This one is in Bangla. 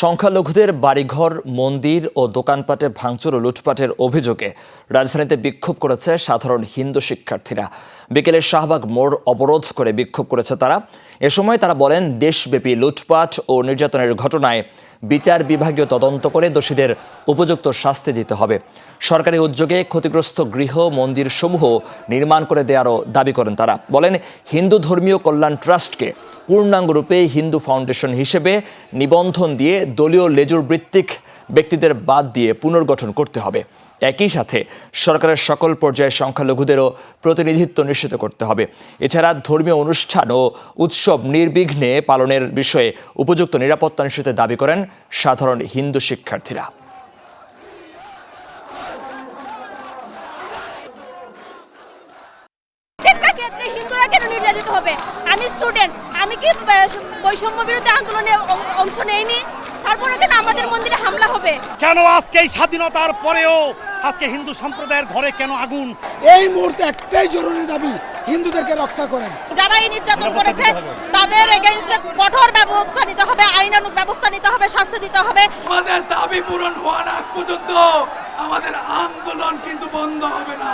সংখ্যালঘুদের বাড়িঘর, মন্দির ও দোকানপাটে ভাঙচুর ও লুটপাটের অভিযোগে রাজধানীতে বিক্ষোভ করেছে সাধারণ হিন্দু শিক্ষার্থীরা। বিকেলে শাহবাগ মোড় অবরোধ করে বিক্ষোভ করেছে তারা। এ সময় তারা বলেন, দেশব্যাপী লুটপাট ও নির্যাতনের ঘটনায় বিচার বিভাগীয় তদন্ত করে দোষীদের উপযুক্ত শাস্তি দিতে হবে। সরকারি উদ্যোগে ক্ষতিগ্রস্ত গৃহ মন্দির সমূহ নির্মাণ করে দেওয়ারও দাবি করেন তারা। বলেন, হিন্দু ধর্মীয় কল্যাণ ট্রাস্টকে পূর্ণাঙ্গরূপে হিন্দু ফাউন্ডেশন হিসেবে নিবন্ধন দিয়ে দলীয় লেজুর বৃত্তিক ব্যক্তিদের বাদ দিয়ে পুনর্গঠন করতে হবে। একই সাথে সরকারের সকল পর্যায়ে সংখ্যালঘুদেরও প্রতিনিধিত্ব নিশ্চিত করতে হবে। এছাড়া ধর্মীয় অনুষ্ঠান ও উৎসব নির্বিঘ্নে পালনের বিষয়ে উপযুক্ত নিরাপত্তা নিশ্চিতের দাবি করেন সাধারণ হিন্দু শিক্ষার্থীরা। প্রত্যেকটা ক্ষেত্রে হিন্দুরা কেন নির্যাতিত হবে? আমি স্টুডেন্ট আমি কি বৈষম্য বিরোধী আন্দোলনে অংশ নেইনি? তারপরে কেন আমাদের মন্দিরে হামলা হবে? কেন আজকে এই স্বাধীনতার পরেও আজকে হিন্দু সম্প্রদায়ের ঘরে কেন আগুন? এই মুহূর্তে একটাই জরুরি দাবি হিন্দুদেরকে রক্ষা করেন। যারা এই নির্যাতন করেছে তাদের এগেইনস্টে কঠোর ব্যবস্থা নিতে হবে আইনানুগ ব্যবস্থা নিতে হবে শাস্তি দিতে হবে। আমাদের দাবি পূরণ হওয়ার আগ পর্যন্ত আমাদের আন্দোলন কিন্তু বন্ধ হবে না।